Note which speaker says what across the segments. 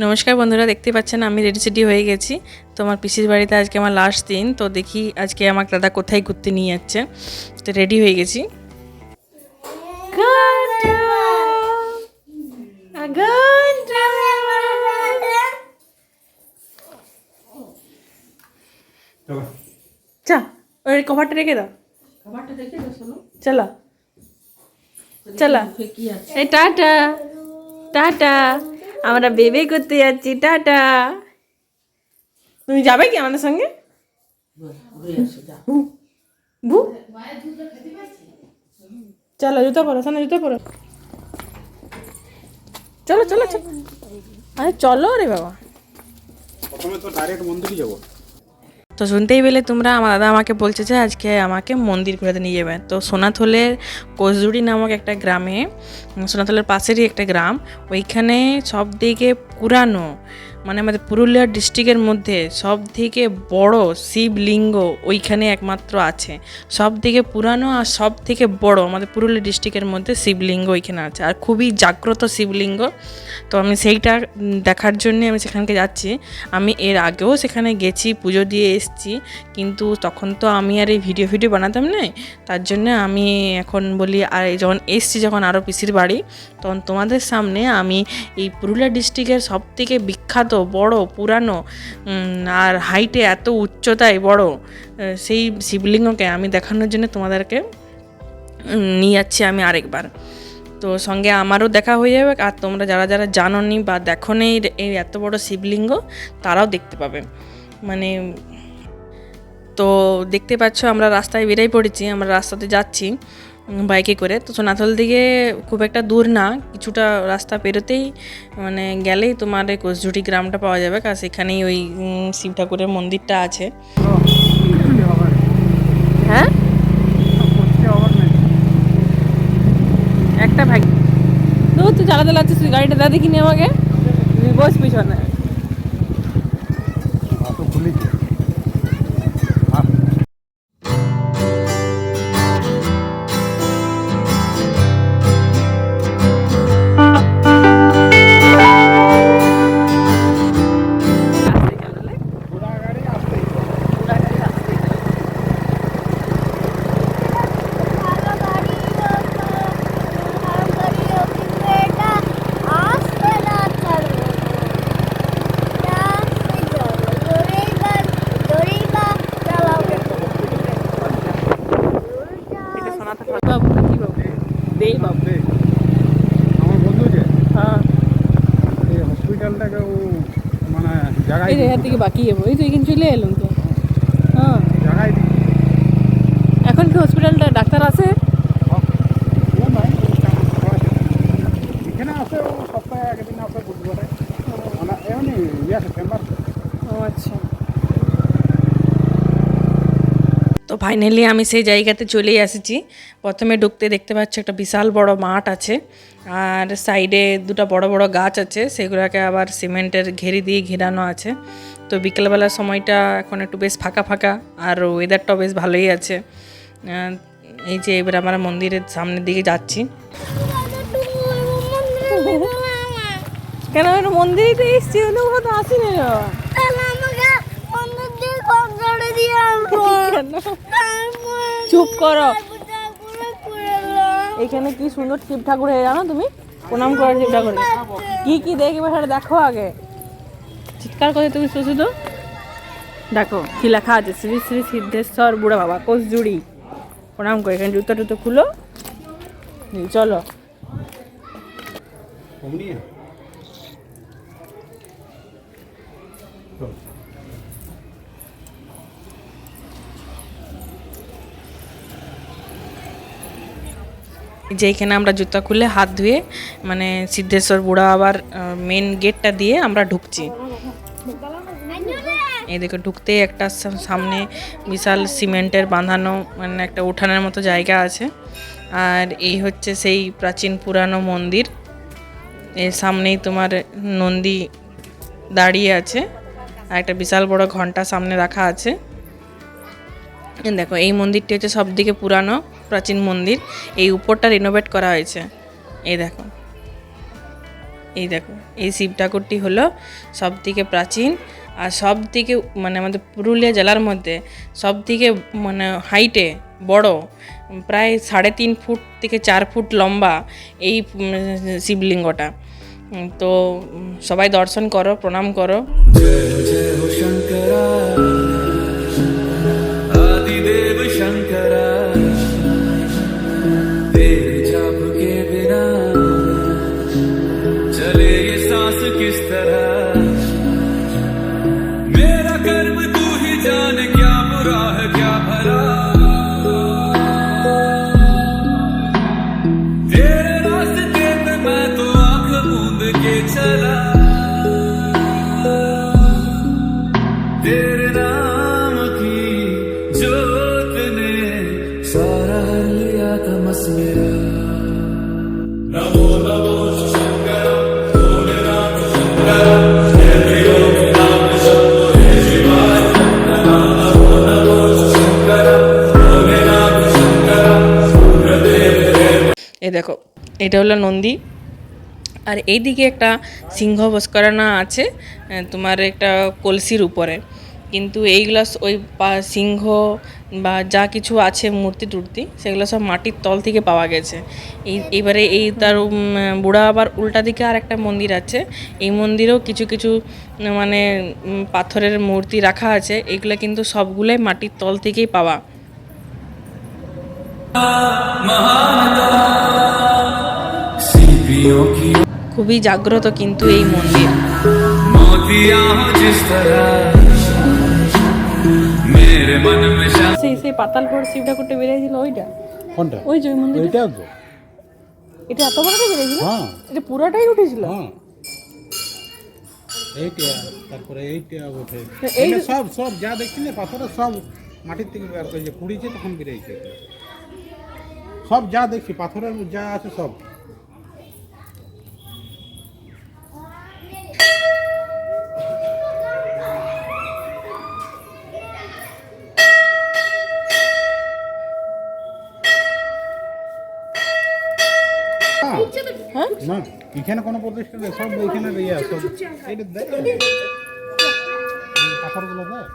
Speaker 1: নমস্কার বন্ধুরা দেখতে পাচ্ছেন আমি রেডি সেডি হয়ে গেছি। তোমার পিসির বাড়িতে আজকে আমার লাস্ট দিন তো দেখি আজকে আমার দাদা কোথায় ঘুরতে নিয়ে যাচ্ছে। তো রেডি হয়ে গেছি। চা ওই কভারটা রেখে দাও। চলো। চলো। এই টাটা টাটা। আমরা বেবে করতে যাচ্ছি টাটা। তুমি যাবে কি আমাদের সঙ্গে? চলো জুতো পরো সামনে জুতো পরো। চলো চলো চলো। আরে চলো রে বাবা।
Speaker 2: প্রথমে তো ডাইরেক্ট মন্দিরে যাব।
Speaker 1: তো শুনতেই পেলে তোমরা, আমার দাদা আমাকে বলছে যে আজকে আমাকে মন্দির ঘুরাতে নিয়ে যাবে। তো সোনাথলের কোচজুড়ি নামক একটা গ্রামে, সোনাথলের পাশেরই একটা গ্রাম, ওইখানে সব দিকে পুরানো মানে আমাদের পুরুলিয়া ডিস্ট্রিক্টের মধ্যে সব থেকে বড় শিবলিঙ্গ ওইখানে একমাত্র আছে। সব থেকে পুরানো আর সব থেকে বড় আমাদের পুরুলিয়া ডিস্ট্রিক্টের মধ্যে শিবলিঙ্গ ওইখানে আছে। আর খুবই জাগ্রত শিবলিঙ্গ। তো আমি সেইটা দেখার জন্যে আমি সেখানকে যাচ্ছি। আমি এর আগেও সেখানে গেছি, পুজো দিয়ে এসেছি। কিন্তু তখন তো আমি আর এই ভিডিও ভিডিও বানাতাম না তার জন্য আমি এখন বলি, আর যখন এসছি যখন আরও পিসির বাড়ি, তখন তোমাদের সামনে আমি এই পুরুলিয়া ডিস্ট্রিক্টের সব থেকে বিখ্যাত বড়, পুরানো আর হাইটে এত উচ্চতায় বড় সেই শিবলিঙ্গকে আমি দেখানোর জন্য তোমাদেরকে নিয়ে যাচ্ছি আমি আরেকবার। তো সঙ্গে আমারও দেখা হয়ে যাবে, আর তোমরা যারা যারা জানো নি বা দেখো এই এই এত বড় শিবলিঙ্গ, তারাও দেখতে পাবে। মানে তো দেখতে পাচ্ছ আমরা রাস্তায় বেরাই পড়েছি, আমরা রাস্তাতে যাচ্ছি। বাইকে করে। তো সোনাথল দিকে খুব একটা দূর না, কিছুটা রাস্তা পেরোতেই মানে গেলেই তোমার এই কোচঝুটি গ্রামটা পাওয়া যাবে। কারণ সেখানেই ওই শিব ঠাকুরের মন্দিরটা আছে। হ্যাঁ? একটা ভাই তো চালাচ্ছিস তুই গাড়িটা দা দেখিনি আমাকে? বস পিছনে। বাবু কি বাবু দে বাবু।
Speaker 2: আমার বন্ধু যে
Speaker 1: হ্যাঁ
Speaker 2: এই হসপিটালটাকে ও মানে জায়গায়
Speaker 1: এই রেহার দিকে বাকি যাব এই তো এখানে চলে এলাম তো। হ্যাঁ।
Speaker 2: জায়গায়
Speaker 1: এখন কি হসপিটালটা ডাক্তার আছে
Speaker 2: ও নয়, ও কেমন করা আছে। এখানে আসে ও সপ্তাহে একদিন আসে বুধবারে মানে এমনি ইয়ে আছে চেম্বার
Speaker 1: ও আচ্ছা তো ফাইনালি আমি সেই জায়গাতে চলেই এসেছি। প্রথমে ঢুকতে দেখতে পাচ্ছি একটা বিশাল বড় মাঠ আছে আর সাইডে দুটো বড় বড় গাছ আছে সেগুলোকে আবার সিমেন্টের ঘেরি দিয়ে ঘেরানো আছে। তো বিকেলবেলার সময়টা এখন একটু বেশ ফাঁকা ফাঁকা আর ওয়েদারটাও বেশ ভালোই আছে। এই যে এবার আমরা মন্দিরের সামনের দিকে যাচ্ছি। কেন মন্দিরে এসছি আসিনি চুপ করো। এখানে কি সুন্দর শিব ঠাকুর হয়ে জানো তুমি? প্রণাম করো শিব ঠাকুর। কি কি দেখবে সেটা দেখো আগে। চিৎকার করে তুমি শুধু তো দেখো কি লেখা আছে? শ্রী শ্রী সিদ্ধেশ্বর বুড়া বাবা কোচজুড়ি প্রণাম করে এখানে জুতো টুতো খুলো। চলো।
Speaker 2: অমনি
Speaker 1: যে এখানে আমরা জুতা খুলে হাত ধুয়ে মানে সিদ্ধেশ্বর বুড়া আবার মেন গেটটা দিয়ে আমরা ঢুকছি। এই দেখো, ঢুকতেই একটা সামনে বিশাল সিমেন্টের বাঁধানো মানে একটা উঠানের মতো জায়গা আছে। আর এই হচ্ছে সেই প্রাচীন পুরানো মন্দির। এর সামনেই তোমার নন্দী দাঁড়িয়ে আছে। আর একটা বিশাল বড় ঘণ্টা সামনে রাখা আছে। দেখো, এই মন্দিরটি হচ্ছে সব থেকে পুরানো। প্রাচীন মন্দির, এই উপরটা রিনোভেট করা হয়েছে। এই দেখো। এই দেখো, এই শিব ঠাকুরটি হলো সব থেকে প্রাচীন আর সব থেকে মানে আমাদের পুরুলিয়া জেলার মধ্যে সব থেকে মানে হাইটে বড়, প্রায় সাড়ে তিন ফুট থেকে চার ফুট লম্বা এই শিবলিঙ্গটা। তো সবাই দর্শন করো, প্রণাম করো। এটা হলো নন্দী। আর এইদিকে একটা সিংহ ভস্করানা আছে তোমার একটা কলসির উপরে। কিন্তু এইগুলো ওই সিংহ বা যা কিছু আছে মূর্তি টুর্তি, সেগুলো সব মাটির তল থেকে পাওয়া গেছে। এই, এবারে এই তার বুড়া আবার উল্টা দিকে আর একটা মন্দির আছে। এই মন্দিরেও কিছু কিছু মানে পাথরের মূর্তি রাখা আছে। এগুলো কিন্তু সবগুলোই মাটির তল থেকেই পাওয়া। খুবই জাগ্রত কিন্তু এই মন্দির। সেই সেই পাতালপুর শিবটা ঠাকুরটা বেরিয়েছিল ওইটা?
Speaker 2: কোনটা?
Speaker 1: ওই জয় মন্দির
Speaker 2: এটা
Speaker 1: এটা এত বড়টা বেরিয়েছিল?
Speaker 2: হ্যাঁ।
Speaker 1: এটা পুরাটাই উঠেছিল?
Speaker 2: হ্যাঁ। এইটা তারপরে এইটা
Speaker 1: উঠে
Speaker 2: এইটা সব সব যা দেখছিলে পাথরে সব মাটির থেকে বের করেছে পুড়িয়েছে তখন বেরিয়েছে। সব যা দেখছি পাথরের যা আছে সব। না এখানে কোনো প্রতিষ্ঠান নেই সব এখানে ইয়ে সব এটা দেখ। এই পাথরগুলো দেখ।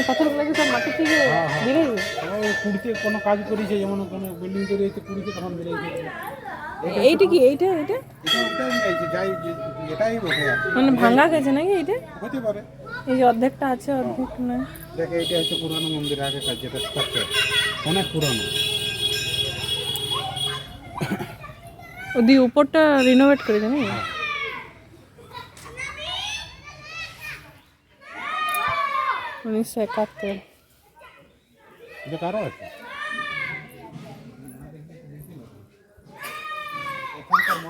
Speaker 1: পাথরগুলো সব মাটি থেকে বেরিয়েছে
Speaker 2: কুড়িতে কোনো কাজ করেছে যেমন কোনো বিল্ডিং করেছে কুড়িতে তখন বেরিয়েছে
Speaker 1: এইটা কি? এইটা এইটা? মানে ভাঙা গেছে নাকি এইটা?
Speaker 2: হতে পারে।
Speaker 1: এই যে অর্ধেকটা আছে অর্ধেক না
Speaker 2: দেখে এটা হচ্ছে পুরানো মন্দির আগেকার যেটা স্ট্রাকচার অনেক পুরানো।
Speaker 1: ওদি উপরটা রিনোভেট করেছে নাকি? উনিশশো একাত্তর।
Speaker 2: এটা কারও আছে?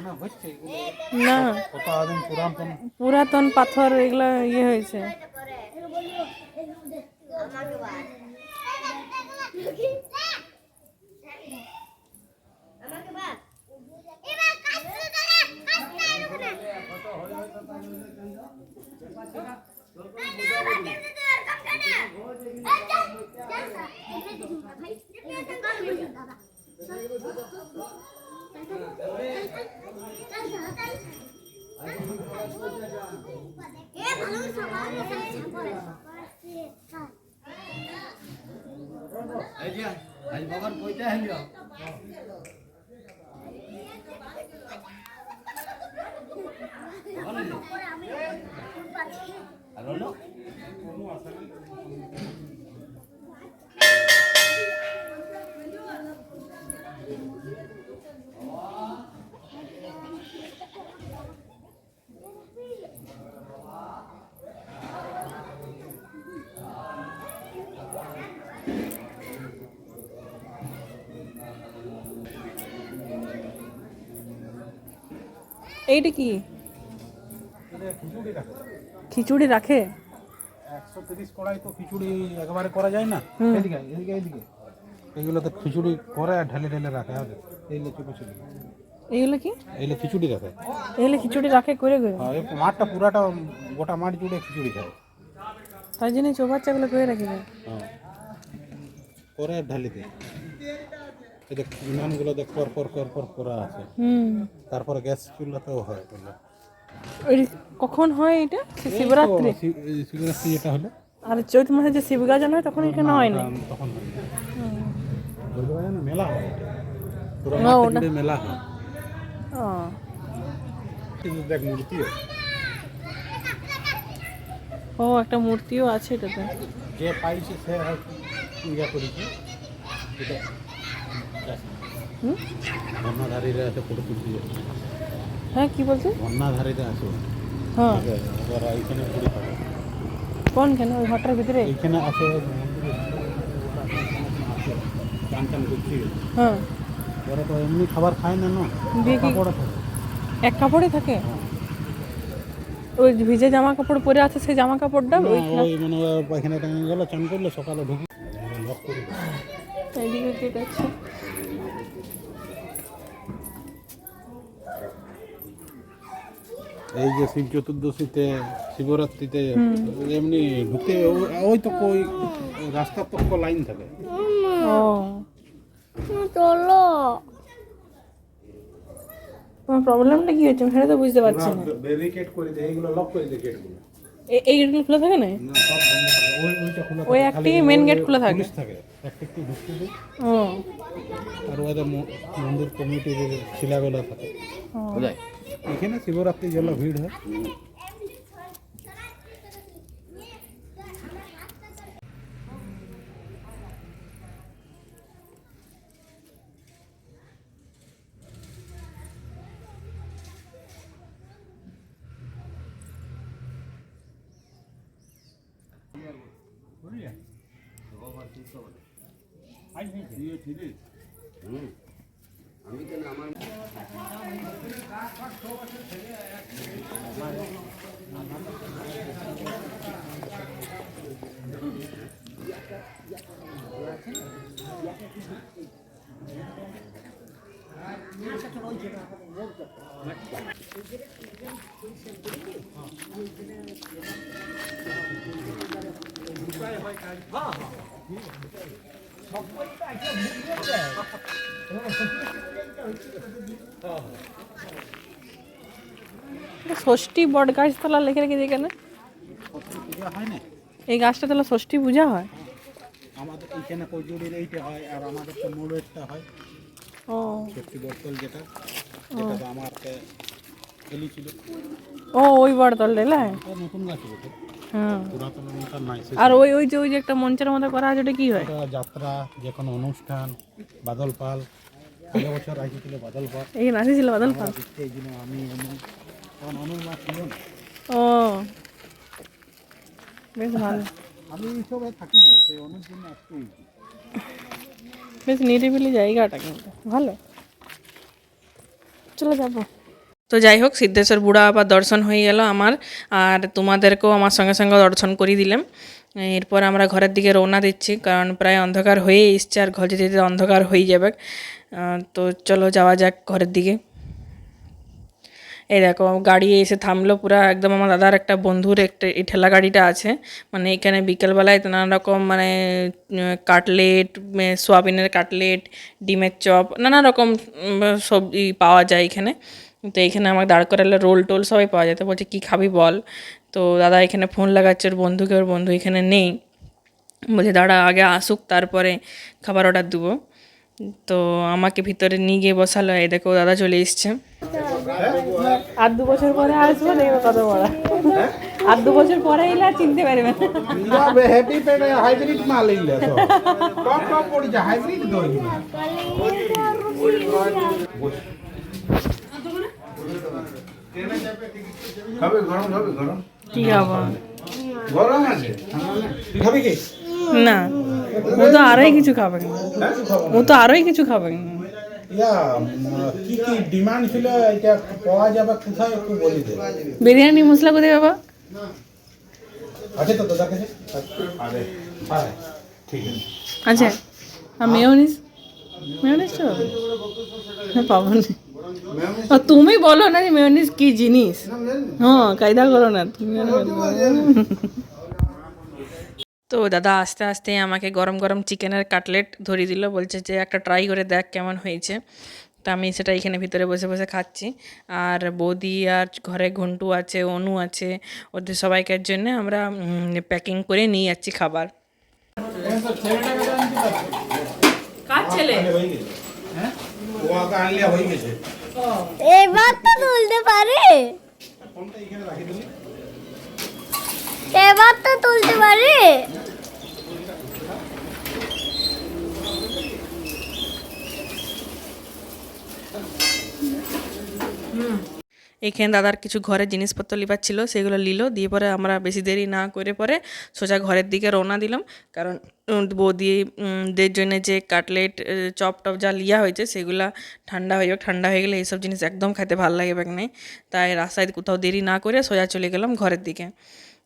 Speaker 2: এখানকার মনে হচ্ছে এগুলো?
Speaker 1: ইয়ে
Speaker 2: হয়েছে। আদিন পুরাতন
Speaker 1: পুরাতন পাথর এগুলো ইয়ে হয়েছে এইটা কি?
Speaker 2: খিচুড়ি রাখে? একশো তিরিশ কড়াই তো খিচুড়ি একবারে করা যায় না। এদিকে এদিকে এদিকে এগুলো তো খিচুড়ি করে আর ঢেলে ঢেলে রাখে হবে এইগুলো
Speaker 1: কি?
Speaker 2: খিচুড়ি রাখে।
Speaker 1: খিচুড়ি রাখে করে
Speaker 2: এই মাঠটা পুরাটা গোটা মাঠ জুড়ে খিচুড়ি খায়।
Speaker 1: তাই জন্য চৌ বাচ্চাগুলো করে রাখি
Speaker 2: হ্যাঁ করে ঢালিতে এই দেখ পর পর পর পর করা আছে
Speaker 1: হুম।
Speaker 2: তারপরে গ্যাস হয়
Speaker 1: কখন হয় এটা? শিবরাত্রি?
Speaker 2: যেটা হলো।
Speaker 1: আর চৈত মাসে যে শিবগাজন হয় তখন এখানে হয় না?
Speaker 2: তখন- মেলা হয় মেলা হয়।
Speaker 1: ও।
Speaker 2: দেখ মূর্তি
Speaker 1: ও একটা মূর্তিও আছে এটাতে।
Speaker 2: যে পাইছে সে ইয়া করেছে। এটা? বন্যাধারীরা আছে ফটো তুলতে
Speaker 1: হ্যাঁ কি বলছে?
Speaker 2: বন্যাধারীরা আছে
Speaker 1: হ্যাঁ।
Speaker 2: ওরা থাকে।
Speaker 1: কোন কেন ওই ঘরটার ভিতরে?
Speaker 2: আছে মন্দিরে। টান করছি।
Speaker 1: হ্যাঁ।
Speaker 2: ওরা তো এমনি খাবার খায় না না? কাপড় থাকে।
Speaker 1: এক কাপড়ে থাকে? ওই ভিজে জামা কাপড় পরে আছে সেই জামা কাপড়টা? ওই
Speaker 2: মানে পায়খানা টাইখানা গেল চান করল সকালে ঢুকি।
Speaker 1: এইদিকে গেট আছে
Speaker 2: এই যে শিব চতুর্দশীতে শিবরাত্রিতে এমনি ঢুকে ওই তো কই রাস্তার তো লাইন থাকে।
Speaker 1: ও।
Speaker 3: চলো।
Speaker 1: তোমার প্রবলেমটা কি হচ্ছে? আমি সেটা তো বুঝতে পারছি না।
Speaker 2: ব্যারিকেড করে দেয় লক করে দেয় গেটগুলো
Speaker 1: এই গেটগুলো খোলা থাকে না?
Speaker 2: না সব ওই ওইটা খোলা
Speaker 1: ওই একটি মেন গেট খোলা থাকে।
Speaker 2: পুলিশ থাকে। একটা একটু ঢুকতে দেয়।
Speaker 1: ও।
Speaker 2: আর ওদের মন্দির কমিটির শিলাগুলো থাকে।
Speaker 1: देखिए
Speaker 2: ना शिवरात्रि जल भीड़ है। ये ठीक है। हम्म। জন্য ভিড় হয়
Speaker 1: এটা ষষ্ঠী বট গাছ তলা লেখে রেখেছে এখানে এই গাছটা তাহলে ষষ্ঠী পূজা হয়?
Speaker 2: আমাদের এখানে কচুরির এইটা হয় আর আমাদের তো মোড়েরটা হয়।
Speaker 1: ও।
Speaker 2: সত্যি বোতল যেটা যেটা তো আমার খেলিছিল
Speaker 1: ও ওই না
Speaker 2: এটা নতুন গাছ
Speaker 1: হ্যাঁ
Speaker 2: নাই
Speaker 1: আর ওই ওই যে ওই যে একটা মঞ্চের মতো করা আছে ওটা কি হয়?
Speaker 2: যাত্রা যে কোনো অনুষ্ঠান বাদল পাল আগের বছর আসছিল বাদল পাল
Speaker 1: এখানে আসেছিল বাদল পাল
Speaker 2: এই জন্য আমি তখন অনুর মা ছিল
Speaker 1: ও বেশ ভালো।
Speaker 2: আমি এইসবে থাকি না সেই অনুর জন্য আসতে
Speaker 1: বেশ নিরিবিলি জায়গাটা কিন্তু ভালো। চলে যাব। তো যাই হোক সিদ্ধেশ্বর বুড়া আবার দর্শন হয়ে গেল আমার আর তোমাদেরকেও আমার সঙ্গে সঙ্গে দর্শন করিয়ে দিলাম। এরপর আমরা ঘরের দিকে রওনা দিচ্ছি, কারণ প্রায় অন্ধকার হয়ে এসছে আর ঘর যেতে যেতে অন্ধকার হয়ে যাবে। তো চলো যাওয়া যাক ঘরের দিকে। এই দেখো, গাড়ি এসে থামলো পুরা, একদম আমার দাদার একটা বন্ধুর একটা, এই ঠেলা গাড়িটা আছে। মানে এখানে বিকেলবেলায় তো নানা রকম মানে কাটলেট সোয়াবিনের কাটলেট, ডিমের চপ নানা রকম সবজি পাওয়া যায় এখানে। তো এখানে আমাকে দাঁড় করালে রোল টোল সবাই পাওয়া যায়। তো বলছে, কী খাবি বল? তো দাদা এখানে ফোন লাগাচ্ছে ওর বন্ধুকে ওর বন্ধু এখানে নেই। বলছে দাঁড়া আগে আসুক তারপরে খাবার অর্ডার দেবো। তো আমাকে ভিতরে নিয়ে গিয়ে বসালো এই দেখো দাদা চলে এসছে। আর দু বছর পরে আসব দেখব কত বড়। আর দু বছর পরে এলে আর চিনতে পারবে না।
Speaker 2: হ্যাপি পেড হাইব্রিড মাল ইলে তো। টপ টপ পড়ি যা হাইব্রিড দই। খাবে গরম খাবে গরম।
Speaker 1: কি খাব?
Speaker 2: গরম আছে খাবে কি?
Speaker 1: না ও তো আরোই কিছু খাবে না। ও তো আরোই কিছু খাবে না।
Speaker 2: কি কি ডিমান্ড ছিল এটা পাওয়া যাবে কোথায় একটু বলি দে।
Speaker 1: বিরিয়ানি মশলা কোথায় বাবা
Speaker 2: আছে তো দাদা কাছে? আরে হ্যাঁ ঠিক আছে।
Speaker 1: আচ্ছা আর মেয়োনিস মেয়োনিস তো হ্যাঁ পাবো। না ও, তুমি বলো না যে মেয়নিজ কি জিনিস? হ্যাঁ কায়দা করো না তুমি তো দাদা আস্তে আস্তে আমাকে গরম গরম চিকেনের কাটলেট ধরিয়ে দিল বলছে যে একটা ট্রাই করে দেখ কেমন হয়েছে। তো আমি সেটা এখানে ভিতরে বসে বসে খাচ্ছি। আর বৌদি আর ঘরে ঘন্টু আছে অনু আছে ওদের সবাইকার জন্য আমরা প্যাকিং করে নিয়ে যাচ্ছি খাবার। কার ছেলে?
Speaker 3: এবার তো তুলতে পারে। এবার তো তুলতে পারে।
Speaker 1: এখানে দাদার কিছু ঘরের জিনিসপত্র লিবার ছিল সেগুলো নিল দিয়ে পরে আমরা বেশি দেরি না করে পরে সোজা ঘরের দিকে রওনা দিলাম। কারণ বৌদি দের জন্য যে কাটলেট চপ টপ যা লিয়া হয়েছে, সেগুলা ঠান্ডা হয়ে যাবে ঠান্ডা হয়ে গেলে এইসব জিনিস একদম খেতে ভালো লাগে ব্যাগ নেই। তাই রাস্তায় কোথাও দেরি না করে সোজা চলে গেলাম ঘরের দিকে।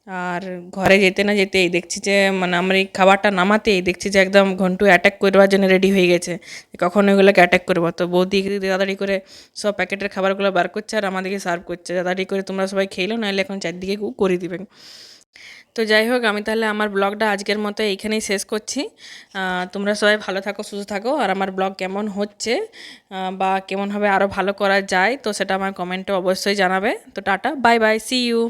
Speaker 1: আর ঘরে যেতে না যেতে দেখছি যে মানে আমার এই খাবারটা নামাতেই দেখছি যে, একদম ঘন্টু অ্যাটাক করবার জন্য রেডি হয়ে গেছে। কখন ওইগুলোকে অ্যাটাক করব? তো বৌদি তাড়াতাড়ি করে সব প্যাকেটের খাবারগুলো বার করছে আর আমাদেরকে সার্ভ করছে। তাড়াতাড়ি করে তোমরা সবাই খেলো নাহলে এখন চারদিকে করে দিবেন তো যাই হোক, আমি তাহলে আমার ব্লগটা আজকের মতো এইখানেই শেষ করছি। তোমরা সবাই ভালো থাকো, সুস্থ থাকো। আর আমার ব্লগ কেমন হচ্ছে বা কেমনভাবে আরও ভালো করা যায়, তো সেটা আমার কমেন্টে অবশ্যই জানাবে। তো tata bye bye see you